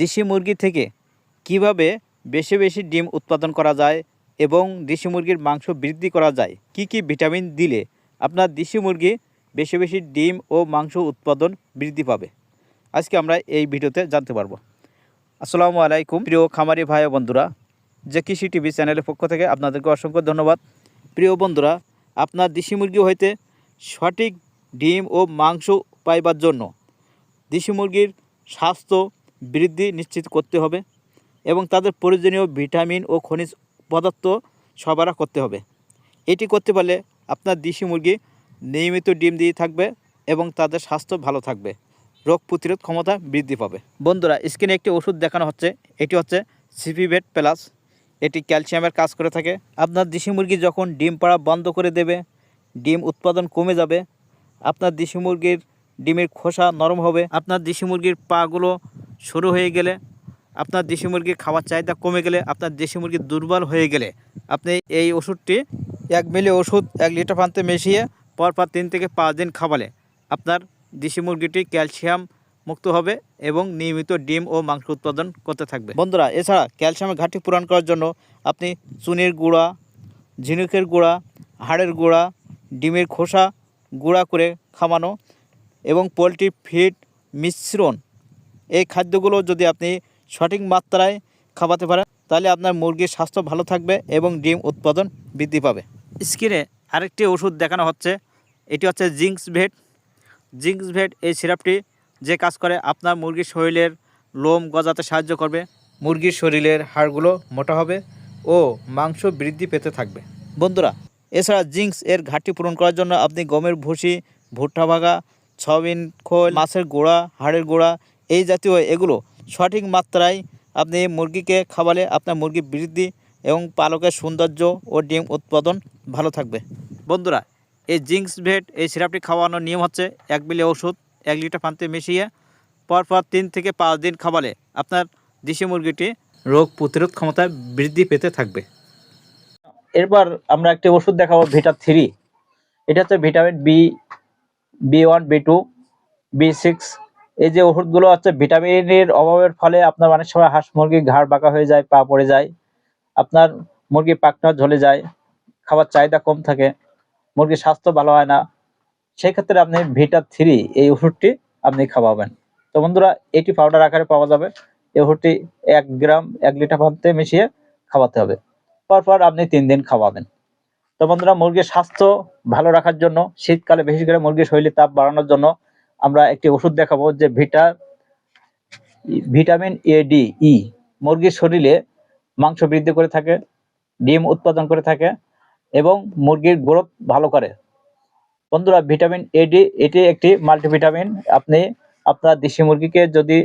দেশি মুরগি থেকে কীভাবে বেশি বেশি ডিম উৎপাদন করা যায় এবং দেশি মুরগির মাংস বৃদ্ধি করা যায়? কি কি ভিটামিন দিলে আপনার দেশি মুরগি বেশি বেশি ডিম ও মাংস উৎপাদন বৃদ্ধি পাবে? আজকে আমরা এই ভিডিওতে জানতে পারব। আসসালামু আলাইকুম। প্রিয় খামারি ভাই ও বন্ধুরা, যে কৃষি টিভি চ্যানেলের পক্ষ থেকে আপনাদেরকে অসংখ্য ধন্যবাদ। প্রিয় বন্ধুরা, আপনার দেশি মুরগি হইতে সঠিক ডিম ও মাংস পাইবার জন্য দেশি মুরগির স্বাস্থ্য বৃদ্ধি নিশ্চিত করতে হবে এবং তাদের প্রয়োজনীয় ভিটামিন ও খনিজ পদার্থ সরবরাহ করতে হবে। এটি করতে পারলে আপনার দেশি মুরগি নিয়মিত ডিম দিয়ে থাকবে এবং তাদের স্বাস্থ্য ভালো থাকবে। রোগ প্রতিরোধ ক্ষমতা বৃদ্ধি পাবে। বন্ধুরা, স্ক্রিনে একটি ওষুধ দেখানো হচ্ছে। এটি হচ্ছে সিপিভেট প্লাস। এটি ক্যালসিয়ামের কাজ করে থাকে। আপনার দেশি মুরগি যখন ডিম পাড়া বন্ধ করে দেবে, ডিম উৎপাদন কমে যাবে। আপনার দেশি মুরগির ডিমের খোসা নরম হবে। আপনার দেশি মুরগির পাগুলো সরু হয়ে গেলে আপনার দেশি মুরগির খাওয়ার চাহিদা কমে গেলে আপনার দেশি মুরগি দুর্বল হয়ে গেলে আপনি এই ওষুধটি এক মিলি ওষুধ এক লিটার পানিতে মিশিয়ে পরপর তিন থেকে পাঁচ দিন খাওয়ালে আপনার দেশি মুরগিটি ক্যালসিয়াম মুক্ত হবে এবং নিয়মিত ডিম ও মাংস উৎপাদন করতে থাকবে। বন্ধুরা, এছাড়া ক্যালসিয়ামের ঘাটতি পূরণ করার জন্য আপনি চুনির গুঁড়া, ঝিনুকের গুঁড়া, হাড়ের গুঁড়া, ডিমের খোসা গুঁড়া করে খাওয়ানো এবং পোলট্রি ফিড মিশ্রণ এই খাদ্যগুলো যদি আপনি সঠিক মাত্রায় খাওয়াতে পারেন, তাহলে আপনার মুরগির স্বাস্থ্য ভালো থাকবে এবং ডিম উৎপাদন বৃদ্ধি পাবে। স্ক্রিনে আরেকটি ওষুধ দেখানো হচ্ছে, এটি হচ্ছে জিঙ্কস ভেট। জিঙ্কস ভেট এই সিরাপটি যে কাজ করে, আপনার মুরগির শরীরের লোম গজাতে সাহায্য করবে, মুরগির শরীরের হাড়গুলো মোটা হবে ও মাংস বৃদ্ধি পেতে থাকবে। বন্ধুরা, এছাড়া জিঙ্কস এর ঘাটতি পূরণ করার জন্য আপনি গমের ভুসি, ভুট্টা ভাগা, সয়াবিন খোল, মাছের গোড়া, হাড়ের গোড়া এই জাতীয় এগুলো সঠিক মাত্রায় আপনি মুরগিকে খাওয়ালে আপনার মুরগি বৃদ্ধি এবং পালকের সৌন্দর্য ও ডিম উৎপাদন ভালো থাকবে। বন্ধুরা, এই জিঙ্কস ভেট, এই সিরাপটি খাওয়ানোর নিয়ম হচ্ছে এক বিলে ওষুধ, এক লিটার পানিতে মিশিয়ে পরপর তিন থেকে পাঁচ দিন খাওয়ালে আপনার দেশি মুরগিটি রোগ প্রতিরোধ ক্ষমতা বৃদ্ধি পেতে থাকবে। এরপর আমরা একটি ওষুধ দেখাবো, ভিটা থ্রি। এটা হচ্ছে vitamin B B one, B two, B six এই যে ওষুধগুলো হচ্ছে ভিটামিনের অভাবের ফলে আপনার অনেক সময় হাঁস মুরগি ঘাড় বাঁকা হয়ে যায়, পা পড়ে যায়, আপনার মুরগি পাকটা ঝলে যায়, খাবার চাহিদা কম থাকে, মুরগির স্বাস্থ্য ভালো হয় না। সেই ক্ষেত্রে আপনি ভিটা থ্রি এই ওষুধটি আপনি খাওয়াবেন। তো বন্ধুরা, এটি পাউডার আকারে পাওয়া যাবে। এই ওষুধটি এক গ্রাম, এক লিটার পানিতে মিশিয়ে খাওয়াতে হবে। পরপর আপনি তিন দিন খাওয়াবেন। তো বন্ধুরা, মুরগির স্বাস্থ্য ভালো রাখার জন্য, শীতকালে বেশি করে মুরগির শরীরের তাপ বাড়ানোর জন্য আমরা একটি ওষুধ দেখাবো যে ভিটা, ভিটামিন এ ডি ই মুরগির শরীরে মাংস বৃদ্ধি করে থাকে, ডিম উৎপাদন করে থাকে এবং মুরগির গ্রোথ ভালো করে। বন্ধুরা, ভিটামিন এ ডি এটি একটি মাল্টিভিটামিন। আপনি আপনার দেশি মুরগিকে যদি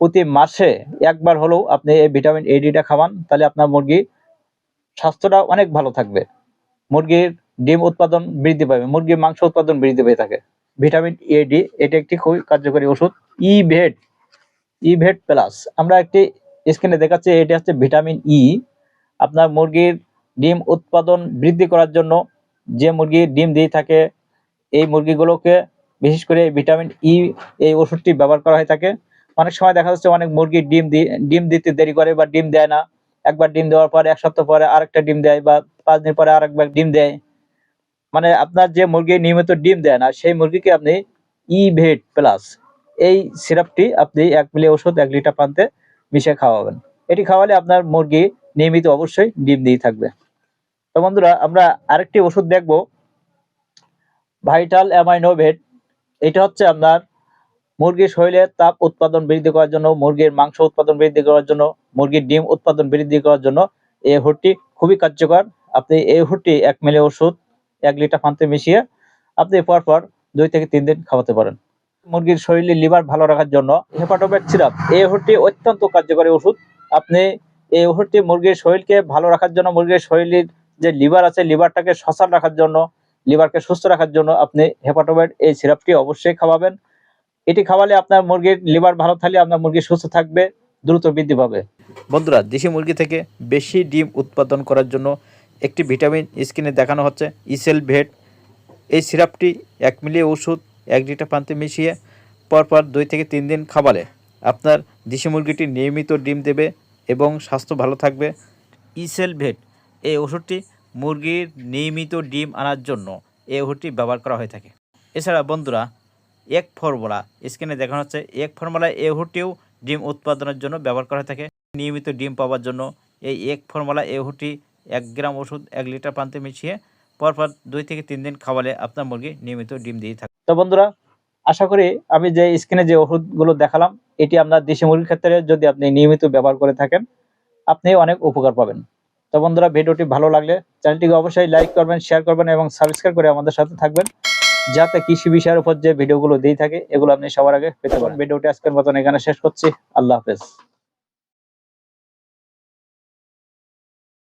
প্রতি মাসে একবার হলেও আপনি এই ভিটামিন এ ডিটা খাওয়ান, তাহলে আপনার মুরগি স্বাস্থ্যটা অনেক ভালো থাকবে। মুরগির ডিম উৎপাদন বৃদ্ধি পাবে, মুরগির মাংস উৎপাদন বৃদ্ধি পেয়ে থাকে। ভিটামিন এ ডি এটি একটি খুবই কার্যকরী ওষুধ। ই ভেট ই ভেট প্লাস আমরা একটি স্ক্রিনে দেখাচ্ছি, এটি হচ্ছে ভিটামিন ই আপনার মুরগির ডিম উৎপাদন বৃদ্ধি করার জন্য যে মুরগি ডিম দিয়ে থাকে, এই মুরগিগুলোকে বিশেষ করে ভিটামিন ই এই ওষুধটি ব্যবহার করা হয়ে থাকে। অনেক সময় দেখা যাচ্ছে অনেক মুরগি ডিম ডিম দিতে দেরি করে বা ডিম দেয় না। একবার ডিম দেওয়ার পরে, এক সপ্তাহ পরে আরেকটা ডিম দেয় বা পাঁচ দিন পরে আরেকবার ডিম দেয়। মানে আপনার যে মুরগি নিয়মিত ডিম দেয় না, সেই মুরগিকে আপনি ই ভেট প্লাস এই সিরাপটি আপনি এক মিলি ওষুধ এক লিটার পানতে মিশিয়ে খাওয়াবেন। এটি খাওয়ালে আপনার মুরগি নিয়মিত অবশ্যই ডিম দিয়ে থাকবে। তো বন্ধুরা, আমরা আরেকটি ওষুধ দেখব ভাইটাল অ্যামাইনোভেট এটা হচ্ছে আপনার মুরগির শরীরে তাপ উৎপাদন বৃদ্ধি করার জন্য, মুরগির মাংস উৎপাদন বৃদ্ধি করার জন্য, মুরগির ডিম উৎপাদন বৃদ্ধি করার জন্য, এই ওষুধটি খুবই কার্যকর। আপনি এই ওষুধটি এক মিলি ওষুধ এক লিটার পানিতে মিশিয়ে আপনি পরপর দুই থেকে তিন দিন খাওয়াতে পারেন। মুরগির শরীরে লিভার ভালো রাখার জন্য হেপাটোমেট সিরাপ, এই ওষুধটি অত্যন্ত কার্যকরী ওষুধ। আপনি এই ওষুধটি মুরগির শরীরকে ভালো রাখার জন্য, মুরগির শরীরের যে লিভার আছে, লিভারটাকে সচল রাখার জন্য, লিভারকে সুস্থ রাখার জন্য আপনি হেপাটোমেট এই সিরাপটি অবশ্যই খাওয়াবেন। এটি খাওয়ালে আপনার মুরগির লিভার ভালো থাকলে আপনার মুরগি সুস্থ থাকবে, দ্রুত বৃদ্ধি পাবে। বন্ধুরা, দেশি মুরগি থেকে বেশি ডিম উৎপাদন করার জন্য একটি ভিটামিন স্কিনে দেখানো হচ্ছে ইসেল ভেট। এই সিরাপটি এক মিলি ওষুধ, এক লিটার পানিতে মিশিয়ে পরপর দুই থেকে তিন দিন খাবালে। আপনার দেশি মুরগিটি নিয়মিত ডিম দেবে এবং স্বাস্থ্য ভালো থাকবে। ইসেল ভেট, এই ওষুধটি মুরগির নিয়মিত ডিম আনার জন্য এই ওষুধটি ব্যবহার করা হয়ে থাকে। এছাড়া বন্ধুরা, এক ফর্মুলা স্ক্রিনে দেখানো হচ্ছে, এক ফর্মুলা এই ওষুধটিও ডিম উৎপাদনের জন্য ব্যবহার করা হয়ে থাকে। নিয়মিত ডিম পাওয়ার জন্য এই এক ফর্মুলা এই ওষুধটি এক গ্রাম ওষুধ এক লিটার পানিতে মিশিয়ে পরপর দুই থেকে তিন দিন খাওয়ালে আপনার মুরগি নিয়মিত ডিম দিয়ে থাকে। তো বন্ধুরা, আশা করি আমি যে স্ক্রিনে যে ওষুধগুলো দেখালাম, এটি আপনার দেশি মুরগির ক্ষেত্রে যদি আপনি নিয়মিত ব্যবহার করে থাকেন, আপনি অনেক উপকার পাবেন। তো বন্ধুরা, ভিডিওটি ভালো লাগলে চ্যানেলটিকে অবশ্যই লাইক করবেন, শেয়ার করবেন এবং সাবস্ক্রাইব করে আমাদের সাথে থাকবেন, যাতে কৃষি বিষয়ের উপর যে ভিডিওগুলো দিয়ে থাকে, এগুলো আপনি সবার আগে পেতে পারেন। ভিডিওটি আজকের মতন এখানে শেষ করছি। আল্লাহ হাফেজ।